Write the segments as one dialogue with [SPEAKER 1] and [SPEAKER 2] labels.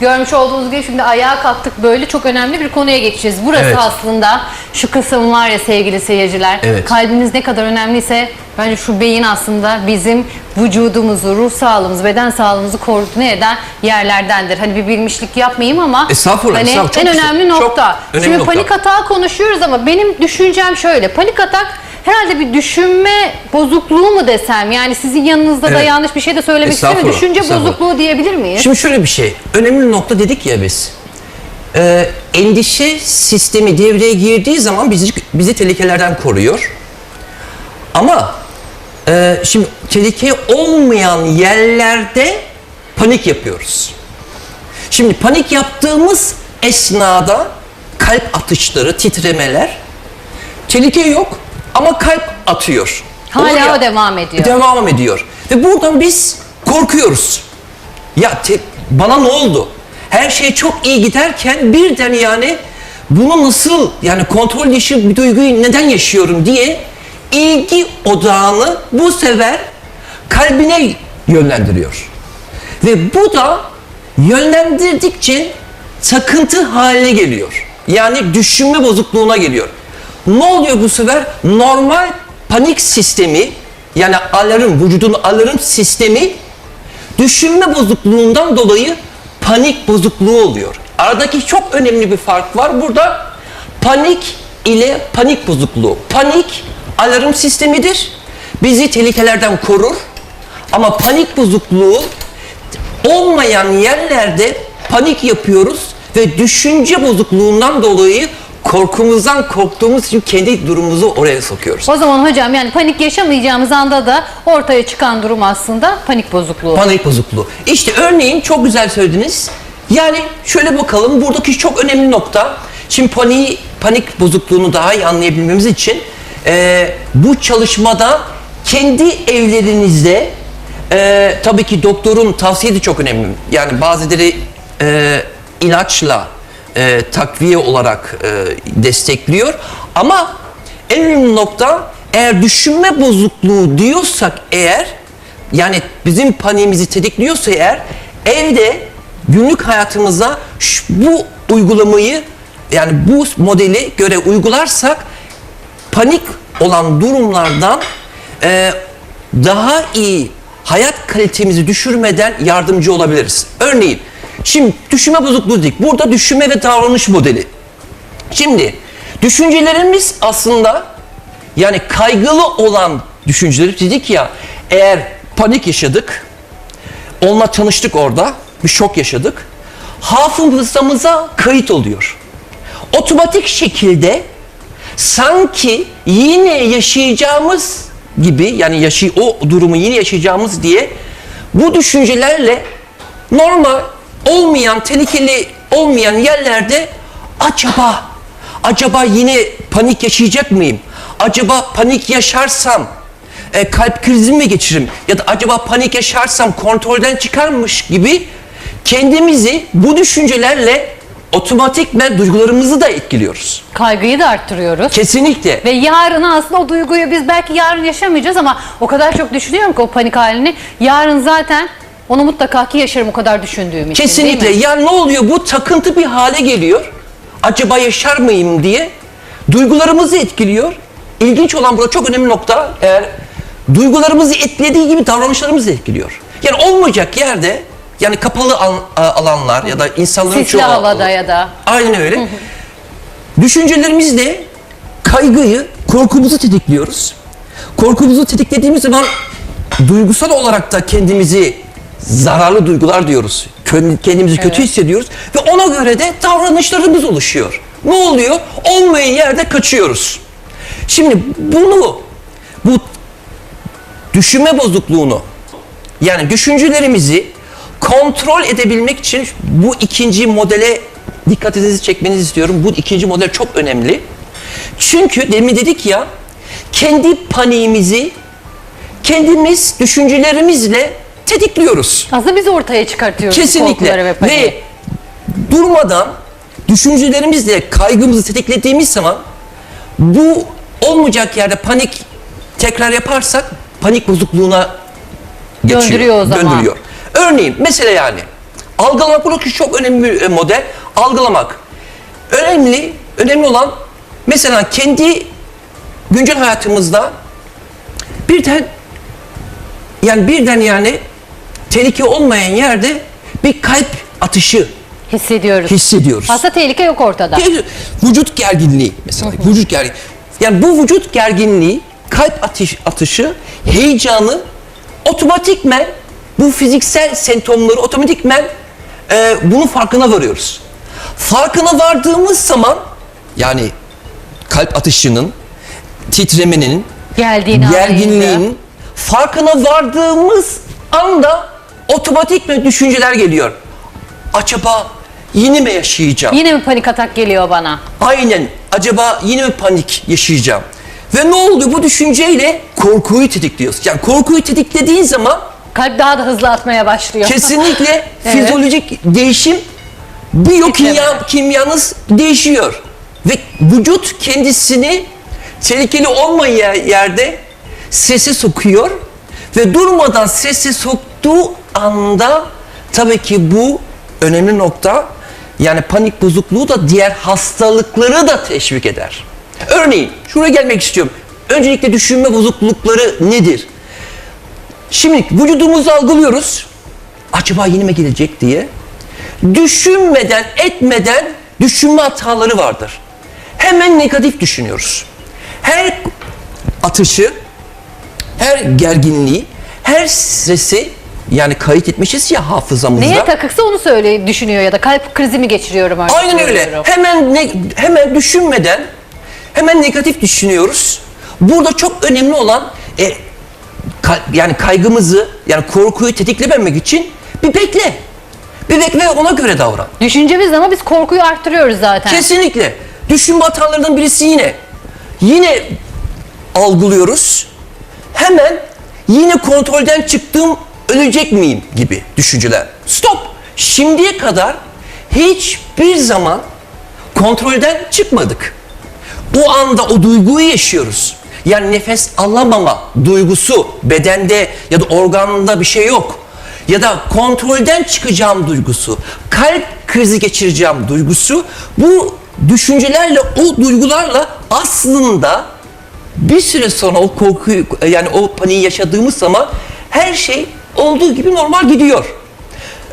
[SPEAKER 1] Görmüş olduğunuz gibi şimdi ayağa kalktık böyle çok önemli bir konuya geçeceğiz. Burası
[SPEAKER 2] Evet.
[SPEAKER 1] aslında şu kısım var ya sevgili seyirciler.
[SPEAKER 2] Evet.
[SPEAKER 1] Kalbiniz ne kadar önemliyse bence şu beyin aslında bizim vücudumuzu, ruh sağlığımızı, beden sağlığımızı koordine eden yerlerdendir. Hani bir bilmişlik yapmayayım ama
[SPEAKER 2] Estağfurullah,
[SPEAKER 1] hani
[SPEAKER 2] estağfurullah. Çok
[SPEAKER 1] en
[SPEAKER 2] güzel,
[SPEAKER 1] önemli
[SPEAKER 2] çok
[SPEAKER 1] nokta.
[SPEAKER 2] önemli
[SPEAKER 1] Şimdi
[SPEAKER 2] nokta.
[SPEAKER 1] panik atağı konuşuyoruz ama benim düşüncem şöyle. Panik atak herhalde bir düşünme bozukluğu mu desem? Yani sizin yanınızda da
[SPEAKER 2] Evet.
[SPEAKER 1] yanlış bir şey de söylemek istemiyorum.
[SPEAKER 2] Estağfurullah,
[SPEAKER 1] Düşünce
[SPEAKER 2] estağfurullah.
[SPEAKER 1] bozukluğu diyebilir miyiz?
[SPEAKER 2] Şimdi şöyle bir şey. Önemli nokta dedik ya biz. Ee, endişe sistemi devreye girdiği zaman bizi bizi tehlikelerden koruyor. Ama e, şimdi tehlike olmayan yerlerde panik yapıyoruz. Şimdi panik yaptığımız esnada kalp atışları, titremeler tehlike yok ama kalp atıyor.
[SPEAKER 1] Hala
[SPEAKER 2] Olur ya,
[SPEAKER 1] o devam ediyor.
[SPEAKER 2] Devam ediyor. Ve buradan biz korkuyoruz. Ya te- bana ne oldu? Her şey çok iyi giderken birden yani bunu nasıl yani kontrol dışı bir duyguyu neden yaşıyorum diye ilgi odağını bu sefer kalbine yönlendiriyor. Ve bu da yönlendirdikçe takıntı haline geliyor. Yani düşünme bozukluğuna geliyor. Ne oluyor bu sefer? Normal panik sistemi yani alarm, vücudun alarm sistemi düşünme bozukluğundan dolayı panik bozukluğu oluyor. Aradaki çok önemli bir fark var. Burada panik ile panik bozukluğu. Panik alarm sistemidir. Bizi tehlikelerden korur. Ama panik bozukluğu olmayan yerlerde panik yapıyoruz ve düşünce bozukluğundan dolayı korkumuzdan korktuğumuz için kendi durumumuzu oraya sokuyoruz.
[SPEAKER 1] O zaman hocam yani panik yaşamayacağımız anda da ortaya çıkan durum aslında panik bozukluğu.
[SPEAKER 2] Panik bozukluğu. İşte örneğin çok güzel söylediniz. Yani şöyle bakalım buradaki çok önemli nokta. Şimdi panik, panik bozukluğunu daha iyi anlayabilmemiz için e, bu çalışmada kendi evlerinizde e, tabii ki doktorun tavsiyesi çok önemli. Yani bazıları e, ilaçla e, takviye olarak e, destekliyor. Ama en önemli nokta eğer düşünme bozukluğu diyorsak eğer yani bizim paniğimizi tetikliyorsa eğer evde günlük hayatımıza şu- bu uygulamayı yani bu modeli göre uygularsak panik olan durumlardan e, daha iyi hayat kalitemizi düşürmeden yardımcı olabiliriz. Örneğin şimdi düşünme bozukluğu dedik. Burada düşünme ve davranış modeli. Şimdi düşüncelerimiz aslında yani kaygılı olan düşünceleri dedik ya eğer panik yaşadık onunla tanıştık orada bir şok yaşadık hafızamıza kayıt oluyor. Otomatik şekilde sanki yine yaşayacağımız gibi yani yaşay o durumu yine yaşayacağımız diye bu düşüncelerle normal olmayan tehlikeli olmayan yerlerde acaba acaba yine panik yaşayacak mıyım? Acaba panik yaşarsam e, kalp krizi mi geçiririm? Ya da acaba panik yaşarsam kontrolden çıkarmış gibi kendimizi bu düşüncelerle otomatikmen duygularımızı da etkiliyoruz.
[SPEAKER 1] Kaygıyı da arttırıyoruz.
[SPEAKER 2] Kesinlikle.
[SPEAKER 1] Ve yarın aslında o duyguyu biz belki yarın yaşamayacağız ama o kadar çok düşünüyorum ki o panik halini. Yarın zaten onu mutlaka ki yaşarım o kadar düşündüğüm için.
[SPEAKER 2] Kesinlikle.
[SPEAKER 1] değil mi?
[SPEAKER 2] Ya ne oluyor? Bu takıntı bir hale geliyor. Acaba yaşar mıyım diye duygularımızı etkiliyor. İlginç olan burada çok önemli nokta. Eğer duygularımızı etkilediği gibi davranışlarımızı da etkiliyor. Yani olmayacak yerde yani kapalı al- alanlar ya da insanların
[SPEAKER 1] Sisli
[SPEAKER 2] çoğu
[SPEAKER 1] havada ya da.
[SPEAKER 2] Aynen öyle. Düşüncelerimizle kaygıyı, korkumuzu tetikliyoruz. Korkumuzu tetiklediğimiz zaman duygusal olarak da kendimizi zararlı duygular diyoruz. Kendimizi kötü hissediyoruz ve ona göre de davranışlarımız oluşuyor. Ne oluyor? Olmayan yerde kaçıyoruz. Şimdi bunu bu düşünme bozukluğunu yani düşüncelerimizi kontrol edebilmek için bu ikinci modele dikkatinizi çekmenizi istiyorum. Bu ikinci model çok önemli. Çünkü demin dedik ya kendi paniğimizi kendimiz düşüncelerimizle tetikliyoruz.
[SPEAKER 1] Aslında biz ortaya çıkartıyoruz
[SPEAKER 2] Kesinlikle.
[SPEAKER 1] ve paniği.
[SPEAKER 2] Ve durmadan düşüncelerimizle kaygımızı tetiklediğimiz zaman bu olmayacak yerde panik tekrar yaparsak panik bozukluğuna geçiyor.
[SPEAKER 1] Döndürüyor o zaman.
[SPEAKER 2] Döndürüyor. Örneğin mesela yani Algılamak buradaki çok önemli bir e, model. Algılamak. Önemli, önemli olan mesela kendi güncel hayatımızda birden yani birden yani tehlike olmayan yerde bir kalp atışı
[SPEAKER 1] Hissediyoruz.
[SPEAKER 2] hissediyoruz.
[SPEAKER 1] Aslında tehlike yok ortada.
[SPEAKER 2] Vücut gerginliği mesela. Vücut gergin. Yani bu vücut gerginliği, kalp atış, atışı, heyecanı otomatikmen bu fiziksel semptomları otomatikmen e, bunun farkına varıyoruz. Farkına vardığımız zaman yani kalp atışının, titremenin,
[SPEAKER 1] Geldiğini anlayınca.
[SPEAKER 2] gerginliğin farkına vardığımız anda otomatikmen düşünceler geliyor. Acaba yine mi yaşayacağım?
[SPEAKER 1] Yine mi panik atak geliyor bana?
[SPEAKER 2] Aynen. Acaba yine mi panik yaşayacağım? Ve ne oldu bu düşünceyle korkuyu tetikliyoruz. Yani korkuyu tetiklediğin zaman
[SPEAKER 1] Kalp daha da hızlı atmaya başlıyor.
[SPEAKER 2] kesinlikle
[SPEAKER 1] Evet.
[SPEAKER 2] fizyolojik değişim biyokimya kimyanız değişiyor. Ve vücut kendisini tehlikeli olmayan yerde strese sokuyor ve durmadan strese soktuğu anda tabii ki bu önemli nokta yani panik bozukluğu da diğer hastalıkları da teşvik eder. Örneğin şuraya gelmek istiyorum. Öncelikle düşünme bozuklukları nedir? Şimdi vücudumuzu algılıyoruz. Acaba yeni mi gelecek diye. Düşünmeden, etmeden düşünme hataları vardır. Hemen negatif düşünüyoruz. Her atışı, her gerginliği, her stresi yani kayıt etmişiz ya hafızamızda.
[SPEAKER 1] Neye takıksa onu söyle düşünüyor ya da kalp krizi mi geçiriyorum artık?
[SPEAKER 2] Aynen öyle.
[SPEAKER 1] diyorum.
[SPEAKER 2] Hemen ne, hemen düşünmeden hemen negatif düşünüyoruz. Burada çok önemli olan e, kay- yani kaygımızı yani korkuyu tetiklememek için bir bekle. Bir bekle ve ona göre davran.
[SPEAKER 1] Düşüncemiz ama biz korkuyu arttırıyoruz zaten.
[SPEAKER 2] Kesinlikle. Düşünme hatalarından birisi yine. Yine algılıyoruz. Hemen yine kontrolden çıktım ölecek miyim gibi düşünceler. Stop. Şimdiye kadar hiçbir zaman kontrolden çıkmadık. O anda o duyguyu yaşıyoruz. Yani nefes alamama duygusu bedende ya da organında bir şey yok. Ya da kontrolden çıkacağım duygusu, kalp krizi geçireceğim duygusu bu düşüncelerle, o duygularla aslında bir süre sonra o korkuyu yani o paniği yaşadığımız zaman her şey olduğu gibi normal gidiyor.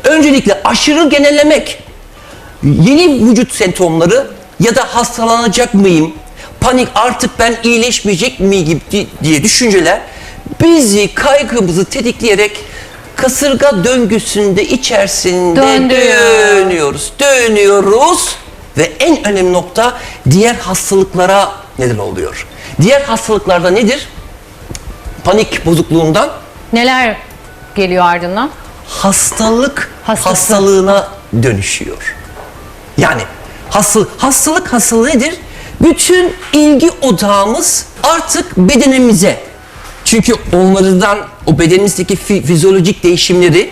[SPEAKER 2] Öncelikle aşırı genellemek, yeni vücut semptomları ya da hastalanacak mıyım, panik artık ben iyileşmeyecek mi gibi diye düşünceler bizi kaygımızı tetikleyerek kasırga döngüsünde içerisinde
[SPEAKER 1] Döndürüyor.
[SPEAKER 2] dönüyoruz, dönüyoruz ve en önemli nokta diğer hastalıklara neden oluyor. Diğer hastalıklarda nedir? Panik bozukluğundan
[SPEAKER 1] Neler geliyor ardından?
[SPEAKER 2] hastalık
[SPEAKER 1] Hastası.
[SPEAKER 2] hastalığına dönüşüyor. Yani hastalık, hastalık hastalığı nedir? Bütün ilgi odağımız artık bedenimize. Çünkü onlardan o bedenimizdeki fi- fizyolojik değişimleri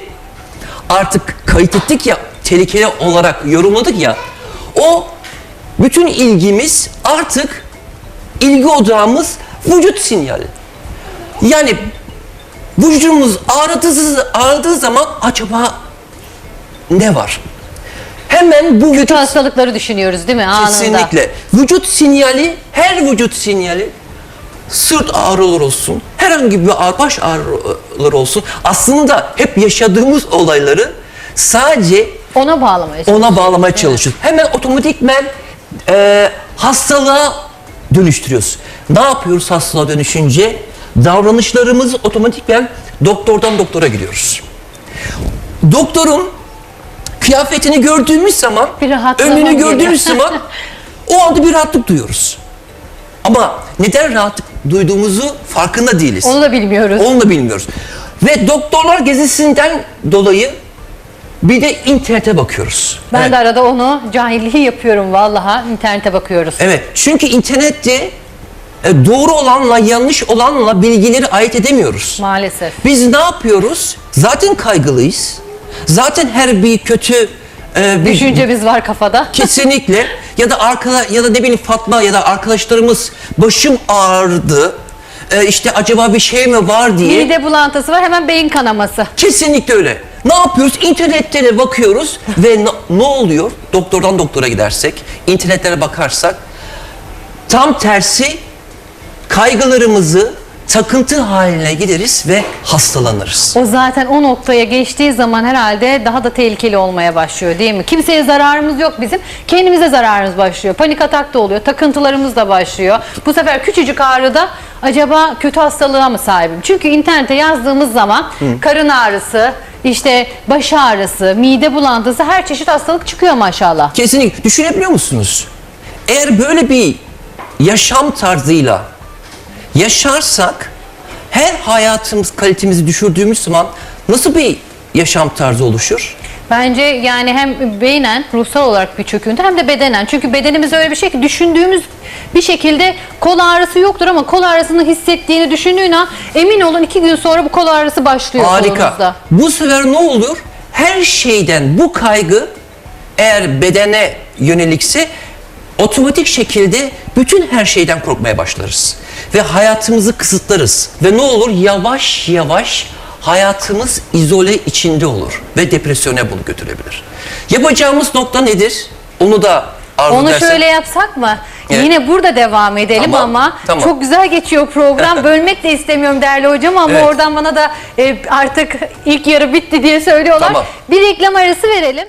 [SPEAKER 2] artık kayıt ettik ya, tehlikeli olarak yorumladık ya. O bütün ilgimiz artık ilgi odağımız vücut sinyali. Yani vücudumuz ağrıdığı, ağrıdığı zaman acaba ne var? Hemen bu
[SPEAKER 1] Kötü
[SPEAKER 2] vücut
[SPEAKER 1] hastalıkları düşünüyoruz değil mi anında?
[SPEAKER 2] kesinlikle vücut sinyali her vücut sinyali sırt ağrıları olsun, herhangi bir ağrı, baş ağrıları olsun. Aslında hep yaşadığımız olayları sadece
[SPEAKER 1] Ona bağlamaya çalışıyoruz.
[SPEAKER 2] ona bağlamaya çalışıyoruz. Hemen otomatikmen e, hastalığa dönüştürüyoruz. Ne yapıyoruz hastalığa dönüşünce? Davranışlarımız otomatikmen doktordan doktora gidiyoruz. Doktorun kıyafetini gördüğümüz zaman, önünü
[SPEAKER 1] geliyor.
[SPEAKER 2] gördüğümüz zaman o anda bir rahatlık duyuyoruz. Ama neden rahatlık duyduğumuzu farkında değiliz.
[SPEAKER 1] Onu da bilmiyoruz.
[SPEAKER 2] Onu da bilmiyoruz. Ve doktorlar gezisinden dolayı bir de internete bakıyoruz.
[SPEAKER 1] Ben
[SPEAKER 2] Evet.
[SPEAKER 1] de arada onu cahilliği yapıyorum vallaha. internete bakıyoruz.
[SPEAKER 2] Evet. Çünkü internette e, doğru olanla yanlış olanla bilgileri ayırt edemiyoruz.
[SPEAKER 1] Maalesef.
[SPEAKER 2] Biz ne yapıyoruz? Zaten kaygılıyız. Zaten her bir kötü e, bir
[SPEAKER 1] Düşüncemiz var kafada.
[SPEAKER 2] kesinlikle ya da arkada ya da ne bileyim Fatma ya da arkadaşlarımız başım ağrıdı. E, işte acaba bir şey mi var diye.
[SPEAKER 1] Mide bulantısı var hemen beyin kanaması.
[SPEAKER 2] Kesinlikle öyle. Ne yapıyoruz? İnternetlere bakıyoruz ve ne, ne oluyor? Doktordan doktora gidersek, internetlere bakarsak tam tersi kaygılarımızı takıntı haline gideriz ve hastalanırız.
[SPEAKER 1] O zaten o noktaya geçtiği zaman herhalde daha da tehlikeli olmaya başlıyor değil mi? Kimseye zararımız yok bizim. Kendimize zararımız başlıyor. Panik atak da oluyor. Takıntılarımız da başlıyor. Bu sefer küçücük ağrıda acaba kötü hastalığa mı sahibim? Çünkü internete yazdığımız zaman karın ağrısı, işte baş ağrısı, mide bulantısı her çeşit hastalık çıkıyor maşallah.
[SPEAKER 2] Kesinlikle. Düşünebiliyor musunuz? Eğer böyle bir yaşam tarzıyla yaşarsak her hayatımız kalitemizi düşürdüğümüz zaman nasıl bir yaşam tarzı oluşur?
[SPEAKER 1] Bence yani hem beynen, ruhsal olarak bir çöküntü hem de bedenen. Çünkü bedenimiz öyle bir şey ki düşündüğümüz bir şekilde kol ağrısı yoktur ama kol ağrısını hissettiğini düşündüğün an emin olun iki gün sonra bu kol ağrısı başlıyor kolunuzda.
[SPEAKER 2] Harika. Bu sefer ne olur? Her şeyden bu kaygı eğer bedene yönelikse otomatik şekilde bütün her şeyden korkmaya başlarız. Ve hayatımızı kısıtlarız. Ve ne olur? Yavaş yavaş hayatımız izole içinde olur. Ve depresyona bunu götürebilir. Yapacağımız nokta nedir? Onu da arzu
[SPEAKER 1] Onu
[SPEAKER 2] edersen-
[SPEAKER 1] şöyle yapsak mı?
[SPEAKER 2] Evet.
[SPEAKER 1] Yine burada devam edelim
[SPEAKER 2] Tamam,
[SPEAKER 1] ama
[SPEAKER 2] tamam.
[SPEAKER 1] çok güzel geçiyor program. Bölmek de istemiyorum değerli hocam ama
[SPEAKER 2] Evet.
[SPEAKER 1] oradan bana da e, artık ilk yarı bitti diye söylüyorlar.
[SPEAKER 2] Tamam.
[SPEAKER 1] Bir reklam arası verelim.